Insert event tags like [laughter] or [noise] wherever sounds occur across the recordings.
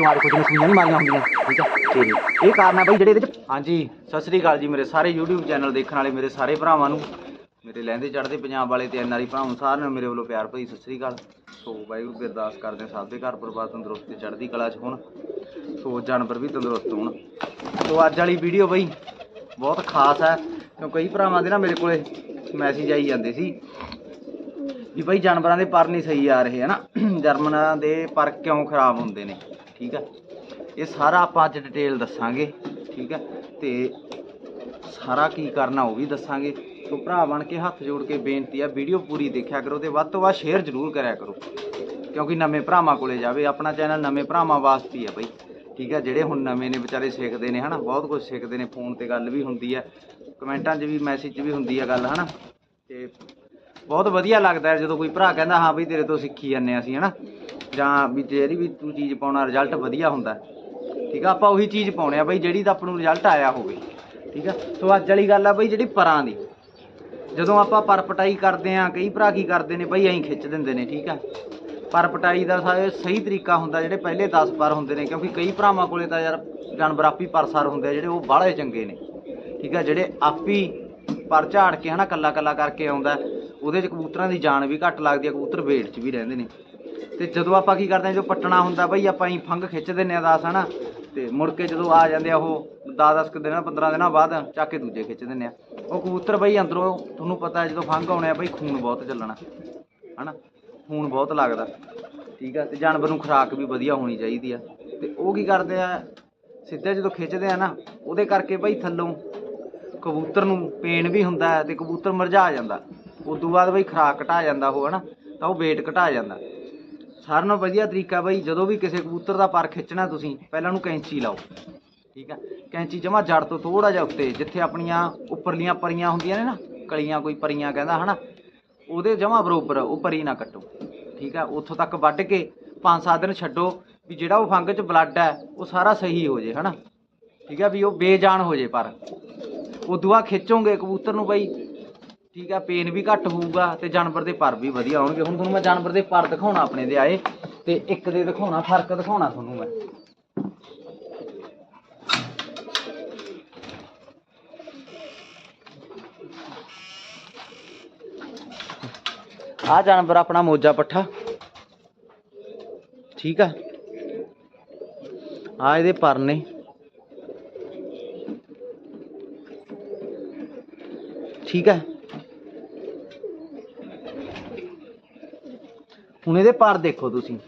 ਆ ਦੇਖੋ ਜਿਵੇਂ ਨਹੀਂ ਮਾਰੀਆਂ ਹੁੰਦੀਆਂ ਠੀਕ ਆ ਤੇ ਇਹ ਕਾਰਨ ਆ ਬਈ ਜਿਹੜੇ ਇਹਦੇ ਚ ਹਾਂਜੀ ਸਤਿ ਸ੍ਰੀ ਅਕਾਲ ਜੀ ਮੇਰੇ ਸਾਰੇ YouTube ਚੈਨਲ ਦੇਖਣ ਵਾਲੇ ਮੇਰੇ ਸਾਰੇ ਭਰਾਵਾਂ ਨੂੰ। ਮੇਰੇ ਲਹਿੰਦੇ ਚੜ੍ਹਦੇ ਪੰਜਾਬ ਵਾਲੇ ਤੇ ਐਨਆਰਈ ਭਰਾਵਾਂ ਸਾਰਿਆਂ ਨੂੰ ਮੇਰੇ ਵੱਲੋਂ ਪਿਆਰ ਭਰੀ ਸਤਿ ਸ੍ਰੀ ਅਕਾਲ। ਸੋ ਵਾਹਿਗੁਰੂ ਦੀ ਅਰਦਾਸ ਕਰਦੇ ਹਾਂ ਸਭ ਦੇ ਘਰ ਪਰਿਵਾਰ ਤੰਦਰੁਸਤ ਤੇ ਚੜ੍ਹਦੀ ਕਲਾ 'ਚ ਹੋਣ। ਸੋ ਜਾਨਵਰ ਵੀ ਤੰਦਰੁਸਤ ਹੋਣ। ਸੋ ਅੱਜ ਵਾਲੀ ਵੀਡੀਓ ਬਈ ਬਹੁਤ ਖਾਸ ਹੈ ਕਿਉਂ ਕਈ ਭਰਾਵਾਂ ਦੇ ਨਾ ਮੇਰੇ ਕੋਲੇ ਮੈਸੇਜ ਆਈ ਜਾਂਦੇ ਸੀ ਵੀ ਭਾਈ ਜਾਨਵਰਾਂ ਦੇ ਪਰ ਨਹੀਂ ਸਹੀ ਆ ਰਹੇ ਹਨਾ ਜਰਮਨਾਂ ਦੇ ਪਰ ਕਿਉਂ ਖਰਾਬ ਹੁੰਦੇ ਨੇ? ਠੀਕ ਹੈ ਇਹ ਸਾਰਾ ਆਪਾਂ ਅੱਜ ਡਿਟੇਲ ਦੱਸਾਂਗੇ, ਠੀਕ ਹੈ ਤੇ ਸਾਰਾ ਕੀ ਕਰਨਾ ਉਹ ਵੀ ਦੱਸਾਂਗੇ। ਸੋ ਭਰਾ ਬਣ ਕੇ ਹੱਥ ਜੋੜ ਕੇ ਬੇਨਤੀ ਆ ਵੀਡੀਓ ਪੂਰੀ ਦੇਖਿਆ ਕਰੋ ਤੇ ਵੱਧ ਤੋਂ ਵੱਧ ਸ਼ੇਅਰ ਜ਼ਰੂਰ ਕਰਿਆ ਕਰੋ। ਕਿਉਂਕਿ ਨਵੇਂ ਭਰਾਵਾਂ ਕੋਲੇ ਜਾਵੇ, ਆਪਣਾ ਚੈਨਲ ਨਵੇਂ ਭਰਾਵਾਂ ਵਾਸਤੇ ਹੀ ਆ ਬਈ। ਠੀਕ ਹੈ ਜਿਹੜੇ ਹੁਣ ਨਵੇਂ ਨੇ ਵਿਚਾਰੇ ਸਿੱਖਦੇ ਨੇ, ਹਨਾ? ਬਹੁਤ ਕੁਝ ਸਿੱਖਦੇ ਨੇ, ਫੋਨ ਤੇ ਗੱਲ ਵੀ ਹੁੰਦੀ ਹੈ ਕਮੈਂਟਾਂ 'ਚ ਵੀ ਮੈਸੇਜ 'ਚ ਵੀ ਹੁੰਦੀ ਆ ਗੱਲ, ਹਨਾ? ਤੇ ਬਹੁਤ ਵਧੀਆ ਲੱਗਦਾ ਹੈ ਜਦੋਂ ਕੋਈ ਭਰਾ ਕਹਿੰਦਾ, ਹਾਂ ਬਈ ਤੇਰੇ ਤੋਂ ਸਿੱਖੀ ਜਾਂਦੇ ਹਾਂ ਅਸੀਂ, ਹਨਾ? ਜਾਂ ਵੀ ਜਿਹੜੀ ਵੀ ਤੂੰ ਚੀਜ਼ ਪਾਉਣਾ ਰਿਜ਼ਲਟ ਵਧੀਆ ਹੁੰਦਾ। ਠੀਕ ਆ? ਆਪਾਂ ਉਹੀ ਚੀਜ਼ ਪਾਉਣੇ ਆ ਬਈ ਜਿਹੜੀ ਤਾਂ ਆਪਾਂ ਨੂੰ ਰਿਜ਼ਲਟ ਆਇਆ ਹੋਵੇ। ਠੀਕ ਆ? ਸੋ ਅੱਜ ਵਾਲੀ ਗੱਲ ਆ ਬਈ ਜਿਹੜੀ ਪਰਾਂ ਦੀ। ਜਦੋਂ ਆਪਾਂ ਪਰ ਪਟਾਈ ਕਰਦੇ ਆ ਕਈ ਭਰਾ ਕੀ ਕਰਦੇ ਨੇ ਬਈ ਐਂ ਖਿੱਚ ਦਿੰਦੇ ਨੇ, ਠੀਕ ਆ? ਪਰ ਪਟਾਈ ਦਾ ਸਹੀ ਤਰੀਕਾ ਹੁੰਦਾ ਜਿਹੜੇ ਪਹਿਲੇ 10 ਪਰ ਹੁੰਦੇ ਨੇ, ਕਿਉਂਕਿ ਕਈ ਭਰਾਵਾਂ ਕੋਲੇ ਤਾਂ ਯਾਰ ਜਾਨਵਰ ਆਪੀ ਪਰਸਰ ਹੁੰਦੇ ਆ, ਜਿਹੜੇ ਉਹ ਬਾਹਲੇ ਚੰਗੇ ਨੇ। ਠੀਕ ਆ? ਜਿਹੜੇ ਆਪੀ ਪਰ ਝਾੜ ਕੇ ਹਨਾ ਕੱਲਾ ਕੱਲਾ ਕਰਕੇ ਆਉਂਦਾ। ਉਹਦੇ ਚ ਕਬੂਤਰਾਂ ਦੀ ਜਾਨ ਵੀ ਘੱਟ ਲੱਗਦੀ ਹੈ ਕਬੂਤਰ ਵੇਟ ਚ ਵੀ ਰਹਿੰਦੇ ਨੇ। ਤੇ ਜਦੋਂ ਆਪਾਂ ਕੀ ਕਰਦੇ ਆ ਜੋ ਪੱਟਣਾ ਹੁੰਦਾ ਬਈ, ਆਪਾਂ ਹੀ ਫੰਗ ਖਿੱਚ ਦਿੰਨੇ ਆ ਦਸ, ਹਨਾ? ਤੇ ਮੁੜ ਕੇ ਜਦੋਂ ਆ ਜਾਂਦੇ ਆ ਉਹ 10-10 ਕੁ ਦਿਨਾਂ 15 ਦਿਨਾਂ ਬਾਅਦ ਚੱਕ ਕੇ ਦੂਜੇ ਖਿੱਚ ਦਿੰਨੇ ਆ। ਉਹ ਕਬੂਤਰ ਬਈ ਅੰਦਰੋਂ ਤੁਹਾਨੂੰ ਪਤਾ ਜਦੋਂ ਫੰਗ ਆਉਣੇ ਆ ਬਈ ਖੂਨ ਬਹੁਤ ਚੱਲਣਾ, ਹਨਾ? ਖੂਨ ਬਹੁਤ ਲੱਗਦਾ। ਠੀਕ ਆ, ਤੇ ਜਾਨਵਰ ਨੂੰ ਖੁਰਾਕ ਵੀ ਵਧੀਆ ਹੋਣੀ ਚਾਹੀਦੀ ਆ। ਤੇ ਉਹ ਕੀ ਕਰਦੇ ਆ, ਸਿੱਧਾ ਜਦੋਂ ਖਿੱਚਦੇ ਆ ਨਾ, ਉਹਦੇ ਕਰਕੇ ਬਈ ਥੱਲੋਂ ਕਬੂਤਰ ਨੂੰ ਪੇਨ ਵੀ ਹੁੰਦਾ ਹੈ ਤੇ ਕਬੂਤਰ ਮਰਝਾ ਜਾਂਦਾ। ਉਸ ਤੋਂ ਬਾਅਦ ਬਈ ਖੁਰਾਕ ਘਟਾ ਜਾਂਦਾ ਉਹ, ਹਨਾ? ਤਾਂ ਉਹ weight ਘਟਾ ਜਾਂਦਾ। ਸਾਰਿਆਂ ਨਾਲੋਂ ਵਧੀਆ ਤਰੀਕਾ ਬਈ ਜਦੋਂ ਵੀ ਕਿਸੇ ਕਬੂਤਰ ਦਾ ਪਰ ਖਿੱਚਣਾ ਤੁਸੀਂ, ਪਹਿਲਾਂ ਉਹਨੂੰ ਕੈਂਚੀ ਲਾਓ। ਠੀਕ ਆ? ਕੈਂਚੀ ਜਮਾ ਜੜ ਤੋਂ ਥੋੜਾ ਜਿਹਾ ਉੱਤੇ, ਜਿੱਥੇ ਆਪਣੀਆਂ ਉੱਪਰਲੀਆਂ ਪਰੀਆਂ ਹੁੰਦੀਆਂ ਨੇ ਨਾ, ਕਲੀਆਂ ਕੋਈ ਪਰੀਆਂ ਕਹਿੰਦਾ, ਹਨਾ? ਉਹਦੇ ਜਮਾ ਬਰੋਬਰ ਉਹ ਪਰੀ ਨਾ ਕੱਟੋ। ਠੀਕ ਆ? ਉੱਥੋਂ ਤੱਕ ਵੱਢ ਕੇ 5-7 ਦਿਨ ਛੱਡੋ ਵੀ ਜਿਹੜਾ ਉਹ ਫੰਗ 'ਚ ਬਲੱਡ ਹੈ ਉਹ ਸਾਰਾ ਸਹੀ ਹੋ ਜੇ, ਹਨਾ? ਠੀਕ ਆ? ਵੀ ਉਹ ਬੇਜਾਨ ਹੋ ਜੇ ਪਰ। ਉਦੋਂ ਬਾਅਦ ਖਿੱਚੋਗੇ ਕਬੂਤਰ ਨੂੰ ਬਈ ਠੀਕ ਆ ਪੇਨ ਵੀ ਘੱਟ ਹੋਊਗਾ ਤੇ ਜਾਨਵਰ ਦੇ ਪਰ ਵੀ ਵਧੀਆ ਆਉਣਗੇ। ਹੁਣ ਤੁਹਾਨੂੰ ਮੈਂ ਜਾਨਵਰ ਦੇ ਪਰ ਦਿਖਾਉਣਾ ਆਪਣੇ ਦੇ ਆਏ, ਤੇ ਇੱਕ ਦੇ ਦਿਖਾਉਣਾ, ਫ਼ਰਕ ਦਿਖਾਉਣਾ ਤੁਹਾਨੂੰ ਮੈਂ। ਆ ਜਾਨਵਰ ਆਪਣਾ ਮੋਜਾ ਪੱਠਾ। ਠੀਕ ਆ। ਆ ਇਹਦੇ ਪਰ ਨੇ। ਠੀਕ ਹੈ ਹੁਣ ਇਹਦੇ ਪਰ ਦੇਖੋ ਤੁਸੀਂ।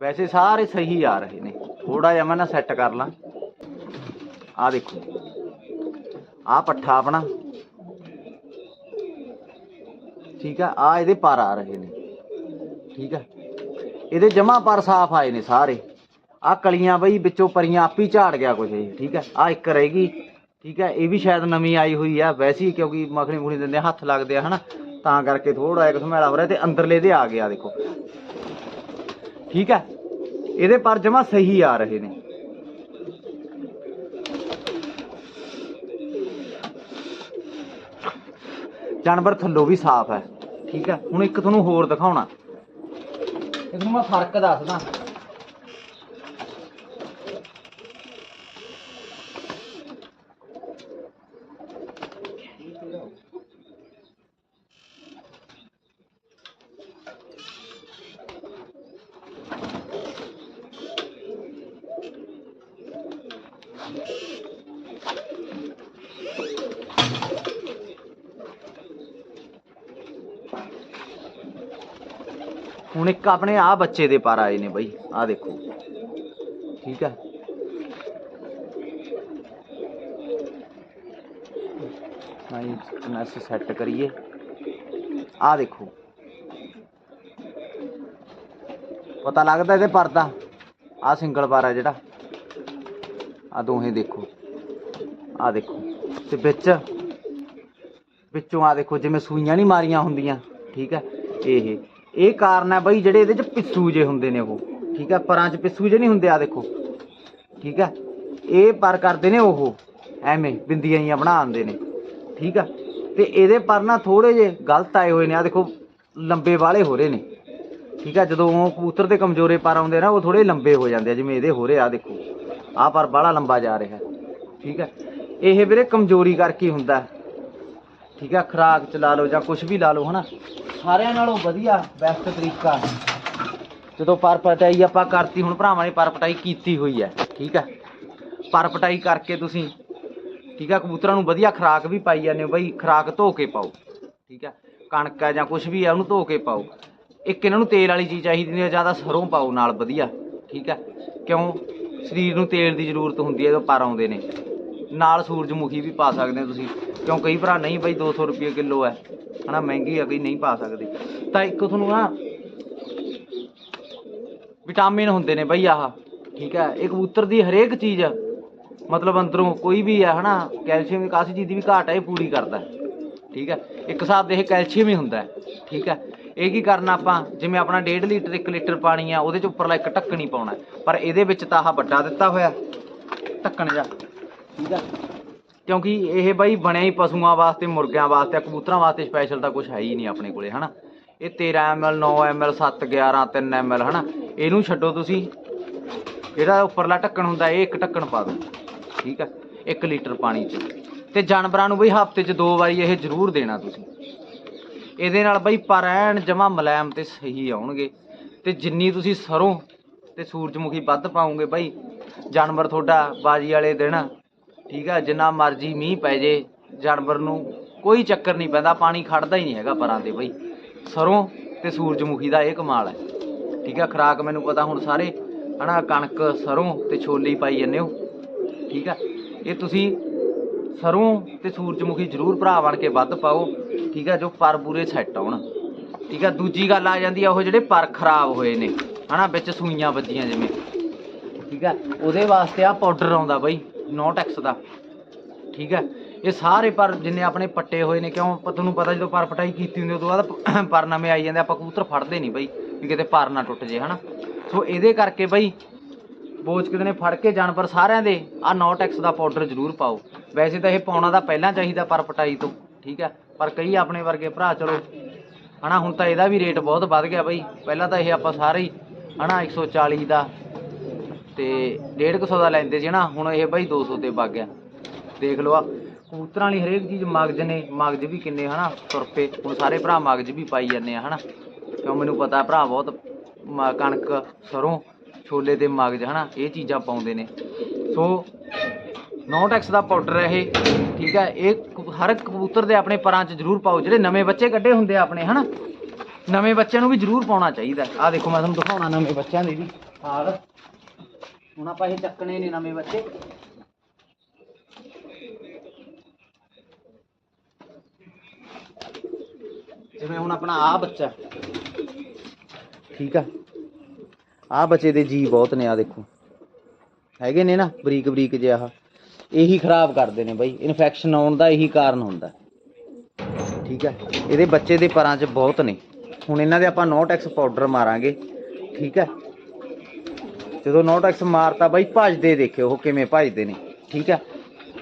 ਵੈਸੇ ਸਾਰੇ ਸਹੀ ਆ ਰਹੇ ਨੇ। ਥੋੜਾ ਜਿਹਾ ਮੈਂ ਨਾ ਸੈੱਟ ਕਰ ਲਾਂ। ਆ ਦੇਖੋ। ਆ ਪੱਠਾ ਆਪਣਾ। ਠੀਕ ਆ ਆ ਇਹਦੇ ਪਰ ਆ ਰਹੇ ਨੇ। ਠੀਕ ਆ। ਇਹਦੇ ਜਮਾ ਪਰ ਸਾਫ਼ ਆਏ ਨੇ ਸਾਰੇ। ਆ ਕਲੀਆਂ ਬਈ ਵਿੱਚੋਂ ਪਰੀਆਂ ਆਪੀ ਝਾੜ ਗਿਆ ਕੁਝ ਇਹ। ਠੀਕ ਆ ਆ ਇੱਕ ਰਹੇਗੀ ਠੀਕ ਹੈ ਇਹ ਵੀ ਸ਼ਾਇਦ ਨਵੀਂ ਆਈ ਹੋਈ ਆ। ਵੈਸੇ ਕਿਉਂਕਿ ਮੱਖਣੀ ਮੁਖਣੀ ਦਿੰਦੇ ਹੱਥ ਲੱਗਦੇ ਆ, ਹਨਾ। ਤਾਂ ਕਰਕੇ ਥੋੜਾ ਜਿਹਾ ਘਸਮੈਲਾ ਹੋ ਰਿਹਾ ਤੇ ਅੰਦਰਲੇ ਦੇ ਆ ਗਿਆ, ਦੇਖੋ। ਠੀਕ ਹੈ? ਇਹਦੇ ਪਰ ਜਮਾ ਸਹੀ ਆ ਰਹੇ ਨੇ। ਜਾਨਵਰ ਥੱਲੋਂ ਵੀ ਸਾਫ਼ ਹੈ। ਠੀਕ ਹੈ? ਹੁਣ ਇੱਕ ਤੁਹਾਨੂੰ ਹੋਰ ਦਿਖਾਉਣਾ। ਇਹ ਤੁਹਾਨੂੰ ਮੈਂ ਫ਼ਰਕ ਦੱਸਦਾ। ਹੁਣ ਇੱਕ ਆਪਣੇ ਆ ਬੱਚੇ ਦੇ ਪਰ ਆਏ ਨੇ ਬਈ ਆ ਦੇਖੋ। ਠੀਕ ਹੈ ਨਹੀਂ ਮੈਸ ਸੈੱਟ ਕਰੀਏ। ਆ ਦੇਖੋ। ਪਤਾ ਲੱਗਦਾ ਇਹਦੇ ਪਰਦਾ ਆ ਸਿੰਗਲ ਪਰ ਆ ਜਿਹੜਾ। ਆ ਦੋਹੇ ਦੇਖੋ। ਆ ਦੇਖੋ। ਤੇ ਵਿੱਚ, ਵਿੱਚੋਂ ਆ ਦੇਖੋ, ਜਿਵੇਂ ਸੂਈਆਂ ਨਹੀਂ ਮਾਰੀਆਂ ਹੁੰਦੀਆਂ। ਠੀਕ ਹੈ ਇਹ। ਇਹ ਕਾਰਨ ਹੈ ਬਈ ਜਿਹੜੇ ਇਹਦੇ ਚ ਪਿੱਸੂ ਜੇ ਹੁੰਦੇ ਨੇ ਉਹ, ਠੀਕ ਹੈ? ਪਰਾਂ ਚ ਪਿੱਸੂ ਜੇ ਨਹੀਂ ਹੁੰਦੇ ਆ ਦੇਖੋ। ਠੀਕ ਹੈ? ਇਹ ਪਰ ਕਰਦੇ ਨੇ ਉਹ, ਐਵੇਂ ਬਿੰਦੀਆਂ ਹੀ ਬਣਾ ਦਿੰਦੇ ਨੇ। ਠੀਕ ਆ ਤੇ ਇਹਦੇ ਪਰ ਨਾ ਥੋੜੇ ਜੇ ਗਲਤ ਆਏ ਹੋਏ ਨੇ ਆ ਦੇਖੋ, ਲੰਬੇ ਵਾਲੇ ਹੋ ਰਹੇ ਨੇ। ਠੀਕ ਹੈ? ਜਦੋਂ ਉਹ ਕਬੂਤਰ ਦੇ ਕਮਜ਼ੋਰੇ ਪਰ ਆਉਂਦੇ ਨਾ, ਉਹ ਥੋੜੇ ਲੰਬੇ ਹੋ ਜਾਂਦੇ ਆ, ਜਿਵੇਂ ਇਹਦੇ ਹੋ ਰਹੇ ਰਿਹਾ ਦੇਖੋ। ਆਹ ਪਰ ਬਾਹਲਾ ਲੰਬਾ ਜਾ ਰਿਹਾ। ਠੀਕ ਹੈ? ਇਹ ਵੀਰੇ ਕਮਜ਼ੋਰੀ ਕਰਕੇ ਹੁੰਦਾ। ਠੀਕ ਹੈ ਖਰਾਕ ਚ ਲਾ ਲਓ ਜਾਂ ਕੁਝ ਵੀ ਲਾ ਲਓ, ਹਨਾ? ਸਾਰਿਆਂ ਨਾਲੋਂ ਵਧੀਆ ਬੈਸਟ ਤਰੀਕਾ ਜਦੋਂ ਪਰ ਪਟਾਈ ਆਪਾਂ ਕਰਤੀ, ਹੁਣ ਭਰਾਵਾਂ ਨੇ ਪਰ ਪਟਾਈ ਕੀਤੀ ਹੋਈ ਹੈ, ਠੀਕ ਹੈ ਪਰ ਪਟਾਈ ਕਰਕੇ ਤੁਸੀਂ, ਠੀਕ ਹੈ ਕਬੂਤਰਾਂ ਨੂੰ ਵਧੀਆ ਖਰਾਕ ਵੀ ਪਾਈ ਜਾਂਦੇ ਹੋ ਬਈ, ਖਰਾਕ ਧੋ ਕੇ ਪਾਓ, ਠੀਕ ਹੈ ਕਣਕ ਹੈ ਜਾਂ ਕੁਝ ਵੀ ਹੈ ਉਹਨੂੰ ਧੋ ਕੇ ਪਾਓ। ਇੱਕ ਇਹਨਾਂ ਨੂੰ ਤੇਲ ਵਾਲੀ ਚੀਜ਼ ਚਾਹੀਦੀ ਹੈ ਜ਼ਿਆਦਾ ਸਰੋਂ ਪਾਓ ਨਾਲ ਵਧੀਆ, ਠੀਕ ਹੈ ਕਿਉਂ? ਸਰੀਰ ਨੂੰ ਤੇਲ ਦੀ ਜ਼ਰੂਰਤ ਹੁੰਦੀ ਹੈ ਜਦੋਂ ਪਰ ਆਉਂਦੇ ਨੇ। ਨਾਲ ਸੂਰਜਮੁਖੀ ਵੀ ਪਾ ਸਕਦੇ ਹੋ ਤੁਸੀਂ। ਕਿਉਂ ਕਈ ਭਰਾ ਨਹੀਂ ਬਈ 200 ਰੁਪਏ ਕਿਲੋ ਹੈ। ਹਨਾ, ਮਹਿੰਗੀ ਆ ਕਈ ਨਹੀਂ ਪਾ ਸਕਦੇ। ਤਾਂ ਇੱਕ ਤੁਹਾਨੂੰ ਨਾ ਵਿਟਾਮਿਨ ਹੁੰਦੇ ਨੇ ਬਈ ਆਹ, ਠੀਕ ਹੈ। ਇਹ ਕਬੂਤਰ ਦੀ ਹਰੇਕ ਚੀਜ਼ ਮਤਲਬ ਅੰਦਰੋਂ ਕੋਈ ਵੀ ਹੈ, ਹਨਾ, ਕੈਲਸ਼ੀਅਮ ਕਾਸੀ ਚੀਜ਼ ਦੀ ਵੀ ਘਾਟ ਹੈ, ਇਹ ਪੂਰੀ ਕਰਦਾ ਠੀਕ ਹੈ। ਇੱਕ ਹਿਸਾਬ ਦੇ ਇਹ ਕੈਲਸ਼ੀਅਮ ਹੀ ਹੁੰਦਾ ਠੀਕ ਹੈ। ਇਹ ਕੀ ਕਰਨਾ ਆਪਾਂ, ਜਿਵੇਂ ਆਪਣਾ 1.5 ਲੀਟਰ 1 ਲੀਟਰ ਪਾਣੀ ਆ, ਉਹਦੇ ਚ ਉੱਪਰਲਾ ਇੱਕ ਢੱਕਣ ਹੀ। ਪਾਉਣਾ ਪਰ ਇਹਦੇ ਵਿੱਚ ਤਾਂ ਆਹ ਵੱਡਾ ਦਿੱਤਾ ਹੋਇਆ। ਢੱਕਣ ਜਾ। ਠੀਕ ਹੈ। ਕਿਉਂਕਿ ਇਹ ਬਾਈ ਬਣਿਆ ਹੀ ਪਸ਼ੂਆਂ ਵਾਸਤੇ, ਮੁਰਗਿਆਂ ਵਾਸਤੇ ਕਬੂਤਰਾਂ ਵਾਸਤੇ ਸਪੈਸ਼ਲ ਤਾਂ ਕੁਝ ਹੈ ਹੀ ਨਹੀਂ ਆਪਣੇ ਕੋਲੇ, ਹਨਾ? ਇਹ 13 ml 9 ml 7 11 3 ml ਹਨਾ? ਇਹਨੂੰ ਛੱਡੋ ਤੁਸੀਂ। ਜਿਹੜਾ ਉੱਪਰਲਾ ਢੱਕਣ ਹੁੰਦਾ, ਇਹ ਇੱਕ ਢੱਕਣ ਪਾ ਦਿਓ, ਠੀਕ ਹੈ 1 ਲੀਟਰ ਪਾਣੀ 'ਚ। ਤੇ ਜਾਨਵਰਾਂ ਨੂੰ ਬਈ ਹਫ਼ਤੇ 'ਚ ਦੋ ਵਾਰੀ ਇਹ ਜ਼ਰੂਰ ਦੇਣਾ ਤੁਸੀਂ। ਇਹਦੇ ਨਾਲ ਬਈ ਪਰ ਐਨ ਜਮਾ ਮਲੈਮ ਤੇ ਸਹੀ ਆਉਣਗੇ। ਤੇ ਜਿੰਨੀ ਤੁਸੀਂ ਸਰੋਂ ਤੇ ਸੂਰਜਮੁਖੀ ਵੱਧ ਪਾਉਂਗੇ ਬਈ, ਜਾਨਵਰ ਤੁਹਾਡਾ ਬਾਜੀ ਵਾਲੇ ਦਿਨ ਠੀਕ ਆ, ਜਿੰਨਾ ਮਰਜ਼ੀ ਮੀਂਹ ਪੈ ਜੇ, ਜਾਨਵਰ ਨੂੰ ਕੋਈ ਚੱਕਰ ਨਹੀਂ ਪੈਂਦਾ, ਪਾਣੀ ਖੜਦਾ ਹੀ ਨਹੀਂ ਹੈਗਾ ਪਰਾਂ ਤੇ ਬਈ। ਸਰੋਂ ਤੇ ਸੂਰਜਮੁਖੀ ਦਾ ਇਹ ਕਮਾਲ ਹੈ। ਠੀਕ ਹੈ ਖਰਾਕ ਮੈਨੂੰ ਪਤਾ ਹੁਣ ਸਾਰੇ, ਹਨਾ, ਕਣਕ, ਸਰੋਂ ਤੇ ਛੋਲੇ ਪਾਈ ਜਾਂਦੇ ਹੋ। ਠੀਕ ਹੈ ਇਹ ਤੁਸੀਂ ਸਰੋਂ ਤੇ ਸੂਰਜਮੁਖੀ ਜ਼ਰੂਰ ਭਰਾ ਬਣ ਕੇ ਵੱਧ ਪਾਓ। ਠੀਕ ਹੈ ਜੋ ਪਰ ਪੂਰੇ ਸੈੱਟ ਆਉਣ ਠੀਕ ਹੈ ਦੂਜੀ ਗੱਲ ਆ ਜਾਂਦੀ ਆ, ਉਹ ਜਿਹੜੇ ਪਰ ਖਰਾਬ ਹੋਏ ਨੇ, ਹਨਾ, ਵਿੱਚ ਸੂਈਆਂ ਵੱਜੀਆਂ ਜਿਵੇਂ। ਠੀਕ ਹੈ ਉਹਦੇ ਵਾਸਤੇ ਆ ਪਾਊਡਰ ਆਉਂਦਾ ਬਈ। ਨੋਟੈਕਸ ਦਾ। ਠੀਕ ਹੈ? ਇਹ ਸਾਰੇ ਪਰ ਜਿੰਨੇ ਆਪਣੇ ਪੱਟੇ ਹੋਏ ਨੇ, ਕਿਉਂ? ਪ- ਤੁਹਾਨੂੰ ਪਤਾ ਜਦੋਂ ਪਰ ਪਟਾਈ ਕੀਤੀ ਹੁੰਦੀ, ਉਦੋਂ ਬਾਅਦ [coughs] ਪਰ ਨਵੇਂ ਆਈ ਜਾਂਦੇ, ਆਪਾਂ ਕਬੂਤਰ ਫੜਦੇ ਨਹੀਂ ਬਈ, ਵੀ ਕਿਤੇ ਪਰ ਨਾ ਟੁੱਟ ਜੇ, ਹਨਾ? ਸੋ ਇਹਦੇ ਕਰਕੇ ਬਈ ਬੋਚ ਕਿਤੇ ਨੇ ਫੜ ਕੇ ਜਾਨਵਰ ਸਾਰਿਆਂ ਦੇ ਆ ਨੋਟੈਕਸ ਦਾ ਪਾਊਡਰ ਜ਼ਰੂਰ ਪਾਓ। ਵੈਸੇ ਤਾਂ ਇਹ ਪਾਉਣਾ ਤਾਂ ਪਹਿਲਾਂ ਚਾਹੀਦਾ ਪਰ ਪਟਾਈ ਤੋਂ, ਠੀਕ ਹੈ? ਪਰ ਕਈ ਆਪਣੇ ਵਰਗੇ ਭਰਾ, ਚਲੋ, ਹਨਾ? ਹੁਣ ਤਾਂ ਇਹਦਾ ਵੀ ਰੇਟ ਬਹੁਤ ਵੱਧ ਗਿਆ ਬਈ। ਪਹਿਲਾਂ ਤਾਂ ਇਹ ਆਪਾਂ ਸਾਰੇ ਹੀ, ਹਨਾ 140 ਦਾ ਤੇ 150 ਦਾ ਲੈਂਦੇ ਸੀ ਨਾ, ਹੁਣ ਇਹ ਬਾਈ 200 ਤੇ ਵਗ ਗਿਆ। ਦੇਖ ਲਓ ਆ, ਕਬੂਤਰਾਂ ਵਾਲੀ ਹਰੇਕ ਚੀਜ਼ ਮਗਜ ਨੇ, ਮਗਜ ਵੀ ਕਿੰਨੇ ਹਨਾ ਤੁਰਪੇ ਹੁਣ ਸਾਰੇ ਭਰਾ ਮਗਜ ਵੀ ਪਾਈ ਜਾਂਦੇ ਆ ਹਨਾ। ਕਿਉਂ ਮੈਨੂੰ ਪਤਾ, ਭਰਾ ਬਹੁਤ ਮ- ਕਣਕ, ਸਰੋਂ, ਛੋਲੇ ਤੇ ਮਗਜ ਹਨਾ, ਇਹ ਚੀਜ਼ਾਂ ਪਾਉਂਦੇ ਨੇ। ਸੋ ਨੋਟੈਕਸ ਦਾ ਪਾਊਡਰ ਇਹ, ਠੀਕ ਹੈ? ਇਹ ਕਬੂ- ਹਰ ਕਬੂਤਰ ਦੇ ਆਪਣੇ ਪਰਾਂ 'ਚ ਜ਼ਰੂਰ ਪਾਓ, ਜਿਹੜੇ ਨਵੇਂ ਬੱਚੇ ਕੱਢੇ ਹੁੰਦੇ ਆ ਆਪਣੇ, ਹਨਾ? ਨਵੇਂ ਬੱਚਿਆਂ ਨੂੰ ਵੀ ਜ਼ਰੂਰ ਪਾਉਣਾ ਚਾਹੀਦਾ। ਆ ਦੇਖੋ, ਮੈਂ ਤੁਹਾਨੂੰ ਦਿਖਾਉਣਾ ਨਵੇਂ ਬੱਚਿਆਂ ਦੇ ਵੀ, ਹਾਲ। ਹੁਣ ਆਪਾਂ ਇਹ ਚੱਕਣੇ ਨੇ ਨਵੇਂ ਬੱਚੇ। ਜਿਵੇਂ ਹੁਣ ਆਪਣਾ ਆ ਬੱਚਾ। ਠੀਕ ਆ? ਆ ਬੱਚੇ ਦੇ ਜੀ ਬਹੁਤ ਨੇ ਆ ਦੇਖੋ। ਹੈਗੇ ਨੇ ਨਾ ਬਰੀਕ ਬਰੀਕ ਜਿਹਾ ਆਹ। ਇਹੀ ਖਰਾਬ ਕਰਦੇ ਨੇ ਬਾਈ। ਇਨਫੈਕਸ਼ਨ ਆਉਣ ਦਾ ਇਹੀ ਕਾਰਨ ਹੁੰਦਾ। ਠੀਕ ਹੈ ਇਹਦੇ ਬੱਚੇ ਦੇ ਪਰਾਂ 'ਚ ਬਹੁਤ ਨੇ। ਹੁਣ ਇਹਨਾਂ ਦੇ ਆਪਾਂ ਨੋਟੈਕਸ ਪਾਊਡਰ ਮਾਰਾਂਗੇ। ਠੀਕ ਹੈ ਜਦੋਂ ਨੋਟੈਕਸ ਮਾਰਤਾ ਬਾਈ, ਭੱਜਦੇ ਦੇਖਿਓ ਉਹ ਕਿਵੇਂ ਭੱਜਦੇ ਨੇ, ਠੀਕ ਹੈ?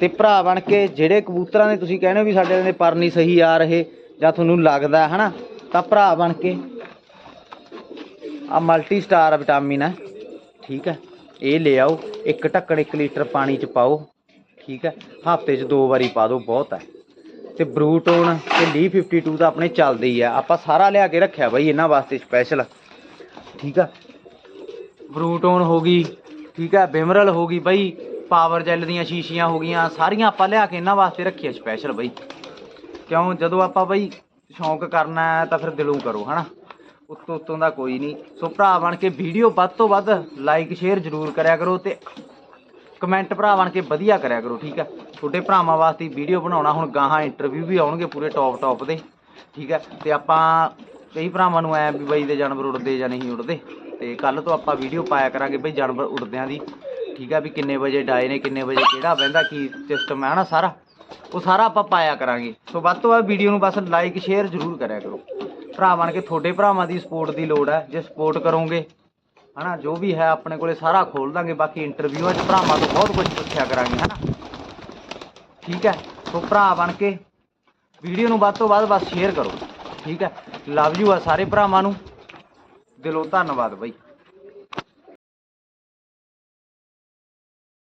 ਤੇ ਭਰਾ ਬਣ ਕੇ ਜਿਹੜੇ ਕਬੂਤਰਾਂ ਦੇ ਤੁਸੀਂ ਕਹਿੰਦੇ ਹੋ ਵੀ ਸਾਡੇ ਦੇ ਪਰ ਨਹੀਂ ਸਹੀ ਆ ਰਹੇ, ਜਾਂ ਤੁਹਾਨੂੰ ਲੱਗਦਾ ਹੈ ਹਨਾ? ਤਾਂ ਭਰਾ ਬਣ ਕੇ ਆ ਮਲਟੀ ਸਟਾਰ ਵਿਟਾਮਿਨ ਹੈ, ਠੀਕ ਹੈ? ਇਹ ਲੈ ਆਓ ਇੱਕ ਢੱਕਣ 1 ਲੀਟਰ ਪਾਣੀ ਚ ਪਾਓ, ਠੀਕ ਹੈ? ਹਫ਼ਤੇ 'ਚ ਦੋ ਵਾਰੀ ਪਾ ਦਿਓ, ਬਹੁਤ ਹੈ। ਤੇ ਬਰੂਟੋਨ ਤੇ ਲੀ 52 ਤਾਂ ਆਪਣੇ ਚੱਲਦੇ ਹੀ ਆ। ਆਪਾਂ ਸਾਰਾ ਲਿਆ ਕੇ ਰੱਖਿਆ ਬਾਈ, ਇਹਨਾਂ ਵਾਸਤੇ ਸਪੈਸ਼ਲ ਠੀਕ ਆ ਬਰੂਟੋਨ ਹੋ ਗਈ, ਠੀਕ ਹੈ, ਬਿਮਰਲ ਹੋ ਗਈ ਬਈ ਪਾਵਰ ਜੈਲ ਦੀਆਂ ਸ਼ੀਸ਼ੀਆਂ ਹੋ ਗਈਆਂ, ਸਾਰੀਆਂ ਆਪਾਂ ਲਿਆ ਕੇ ਇਹਨਾਂ ਵਾਸਤੇ ਰੱਖੀਆਂ ਸਪੈਸ਼ਲ ਬਈ। ਕਿਉਂ, ਜਦੋਂ ਆਪਾਂ ਬਈ ਸ਼ੌਂਕ ਕਰਨਾ ਤਾਂ ਫਿਰ ਦਿਲੋਂ ਕਰੋ, ਹਨਾ? ਉੱਤੋਂ ਉੱਤੋਂ ਦਾ ਕੋਈ ਨਹੀਂ। ਸੋ ਭਰਾ ਬਣ ਕੇ ਵੀਡੀਓ ਵੱਧ ਤੋਂ ਵੱਧ ਲਾਈਕ ਸ਼ੇਅਰ ਜ਼ਰੂਰ ਕਰਿਆ ਕਰੋ ਤੇ ਕਮੈਂਟ ਭਰਾ ਬਣ ਕੇ ਵਧੀਆ ਕਰਿਆ ਕਰੋ, ਠੀਕ ਹੈ? ਛੋਟੇ ਭਰਾਵਾਂ ਵਾਸਤੇ ਵੀਡੀਓ ਬਣਾਉਣਾ, ਹੁਣ ਗਾਹਾਂ ਇੰਟਰਵਿਊ ਵੀ ਆਉਣਗੇ ਪੂਰੇ ਟੌਪ ਟੌਪ ਦੇ, ਠੀਕ ਹੈ? ਤੇ ਆਪਾਂ ਕਈ ਭਰਾਵਾਂ ਨੂੰ ਐ ਵੀ ਬਈ ਦੇ ਜਾਨਵਰ ਉੱਡਦੇ ਜਾਂ ਨਹੀਂ ਉੱਡਦੇ ਤੇ ਕੱਲ ਤੋਂ ਆਪਾਂ ਵੀਡੀਓ ਪਾਇਆ ਕਰਾਂਗੇ ਬਈ ਜਾਨਵਰ ਉੜਦਿਆਂ ਦੀ। ਠੀਕ ਹੈ ਵੀ ਕਿੰਨੇ ਵਜੇ ਡਾਏ ਨੇ, ਕਿੰਨੇ ਵਜੇ ਕਿਹੜਾ ਬਹਿੰਦਾ, ਕੀ ਸਿਸਟਮ ਹੈ ਨਾ ਸਾਰਾ। ਉਹ ਸਾਰਾ ਆਪਾਂ ਪਾਇਆ ਕਰਾਂਗੇ। ਸੋ ਵੱਧ ਤੋਂ ਵੱਧ ਵੀਡੀਓ ਨੂੰ ਬਸ ਲਾਈਕ ਸ਼ੇਅਰ ਜ਼ਰੂਰ ਕਰਿਆ ਕਰੋ। ਭਰਾ ਬਣ ਕੇ ਤੁਹਾਡੇ ਭਰਾਵਾਂ ਦੀ ਸਪੋਰਟ ਦੀ ਲੋੜ ਹੈ ਜੇ ਸਪੋਰਟ ਕਰੋਗੇ, ਹਨਾ, ਜੋ ਵੀ ਹੈ ਆਪਣੇ ਕੋਲੇ ਸਾਰਾ ਖੋਲ ਦਾਂਗੇ। ਬਾਕੀ ਇੰਟਰਵਿਊਆਂ 'ਚ ਭਰਾਵਾਂ ਤੋਂ ਬਹੁਤ ਕੁਝ ਪੁੱਛਿਆ ਕਰਾਂਗੇ, ਹਨਾ। ਠੀਕ ਹੈ ਸੋ ਭਰਾ ਬਣ ਕੇ ਵੀਡੀਓ ਨੂੰ ਵੱਧ ਤੋਂ ਵੱਧ ਬਸ ਸ਼ੇਅਰ ਕਰੋ। ਠੀਕ ਹੈ ਲਵ ਯੂ ਆ ਸਾਰੇ ਭਰਾਵਾਂ ਨੂੰ। ਦਿਲੋਂ ਧੰਨਵਾਦ ਬਾਈ।